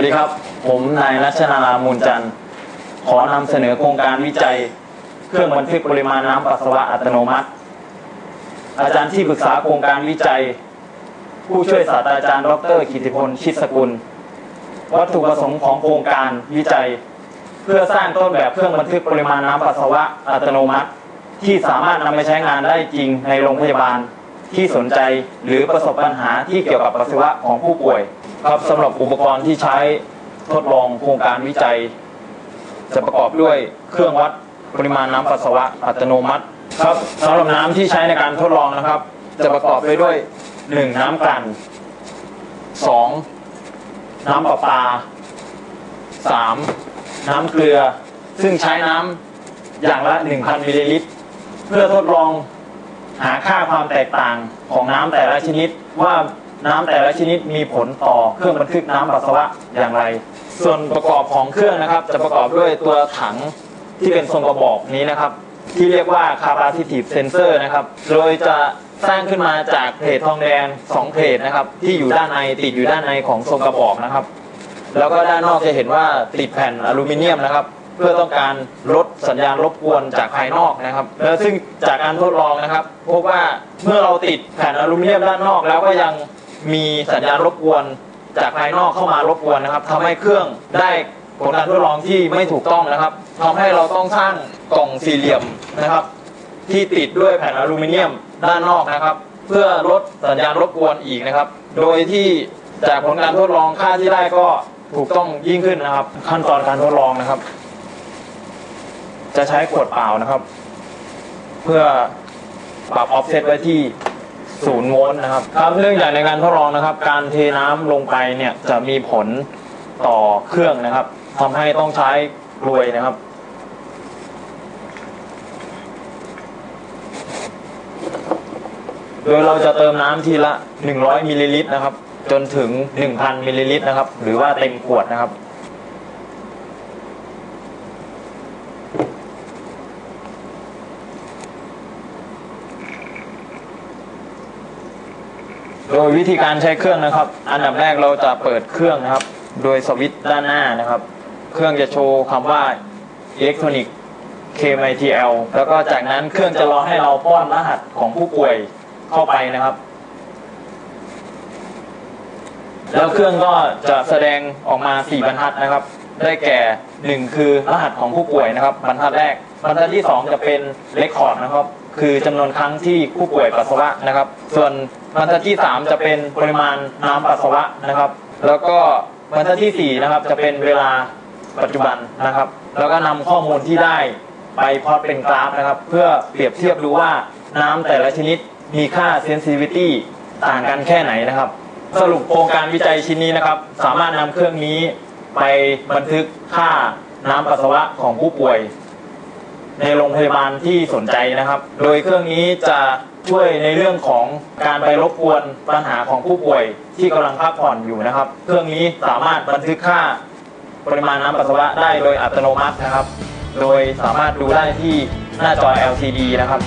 วัสดีครับ ผมนายรัชนารามูลจันทร์ ขอนำเสนอโครงการวิจัย เครื่องบันทึกปริมาณน้ำปัสสาวะอัตโนมัติ อาจารย์ที่ปรึกษาโครงการวิจัย ผู้ช่วยศาสตราจารย์ ดรกิติพลชิดสกุล วัตถุประสงค์ของโครงการวิจัย เพื่อสร้างต้นแบบเครื่องบันทึกปริมาณน้ำปัสสาวะอัตโนมัติ ที่สามารถนำไปใช้งานได้จริงในโรงพยาบาลที่สนใจหรือประสบปัญหาที่เกี่ยวกับปัสสาวะของผู้ป่วย ครับสำหรับอุปกรณ์ที่ใช้ทดลองโครงการวิจัย จะประกอบด้วยเครื่องวัดปริมาณน้ำปัสสาวะอัตโนมัติครับสำหรับน้ำที่ใช้ในการทดลองนะครับ จะประกอบไปด้วย 1. น้ำกลั่น 2. น้ำประปา 3. น้ำเกลือ ซึ่งใช้น้ำอย่างละ 1,000 มิลลิลิตร เพื่อทดลองหาค่าความแตกต่างของน้ำแต่ละชนิดว่า น้ำแต่ละชนิดมีผลต่อเครื่องบันทึกน้ำปัสสาวะอย่างไร ส่วนประกอบของเครื่องนะครับ จะประกอบด้วยตัวถังที่เป็นทรงกระบอกนี้นะครับ ที่เรียกว่า capacitive sensor นะครับ โดยจะสร้างขึ้นมาจากเพลททองแดง2เพลทนะครับ ที่อยู่ด้านในติดอยู่ด้านในของทรงกระบอกนะครับ แล้วก็ด้านนอกจะเห็นว่าติดแผ่นอลูมิเนียมนะครับ เพื่อต้องการลดสัญญาณรบกวนจากภายนอกนะครับ แล้วซึ่งจากการทดลองนะครับ พบว่าเมื่อเราติดแผ่นอลูมิเนียมด้านนอกแล้วก็ยัง มีสัญญาณรบกวนจากภายนอกเข้ามารบกวนนะครับทำให้เครื่องได้ผลการทดลองที่ไม่ถูกต้องนะครับทำให้เราต้องสร้างกล่องสี่เหลี่ยมนะครับ ที่ติดด้วยแผ่นอลูมิเนียมด้านนอกนะครับ เพื่อลดสัญญาณรบกวนอีกนะครับ โดยที่จากผลการทดลองค่าที่ได้ก็ถูกต้องยิ่งขึ้นนะครับ ขั้นตอนการทดลองนะครับ จะใช้ขวดเปล่านะครับ เพื่อปรับออฟเซตไว้ที่ ศูนย์โวลต์นะครับครับเนื่องจากในการทดลองนะครับ การเทน้ำลงไปเนี่ยจะมีผลต่อเครื่องนะครับทำให้ต้องใช้กลวยนะครับ โดยเราจะเติมน้ำทีละ 100มิลลิลิตรนะครับ จนถึง 1,000มิลลิลิตรนะครับ หรือว่าเต็มขวดนะครับ โดยวิธีการใช้เครื่องนะครับ อันดับแรกเราจะเปิดเครื่องนะครับ โดยสวิตช์ด้านหน้านะครับ เครื่องจะโชว์คำว่า Electronic KMITL แล้วก็จากนั้นเครื่องจะรอให้เราป้อนรหัสของผู้ป่วยเข้าไปนะครับ แล้วเครื่องก็จะแสดงออกมา 4 บรรทัดนะครับ ได้แก่ 1 คือรหัสของผู้ป่วยนะครับ บรรทัดแรก บรรทัดที่ 2 จะเป็นเลคคอร์ดนะครับ คือจำนวนครั้งที่ผู้ป่วยปัสสาวะนะครับ ส่วนบรรทัดที่ 3 จะเป็นปริมาณน้ำปัสสาวะนะครับ แล้วก็บรรทัดที่4นะครับจะเป็นเวลาปัจจุบันนะครับ แล้วก็นำข้อมูลที่ได้ไปพอตเป็นกราฟนะครับ เพื่อเปรียบเทียบดูว่าน้ำแต่ละชนิดมีค่า sensitivity ต่างกันแค่ไหนนะครับ สรุปโครงการวิจัยชิ้นนี้นะครับ สามารถนำเครื่องนี้ไปบันทึกค่าน้ำปัสสาวะของผู้ป่วย ในโรงพยาบาลที่สนใจนะครับ โดยเครื่องนี้จะช่วยในเรื่องของการไปรบกวนปัญหาของผู้ป่วยที่กำลังพักผ่อนอยู่นะครับ เครื่องนี้สามารถบันทึกค่าปริมาณน้ำปัสสาวะได้โดยอัตโนมัตินะครับ โดยสามารถดูได้ที่หน้าจอ LCD นะครับ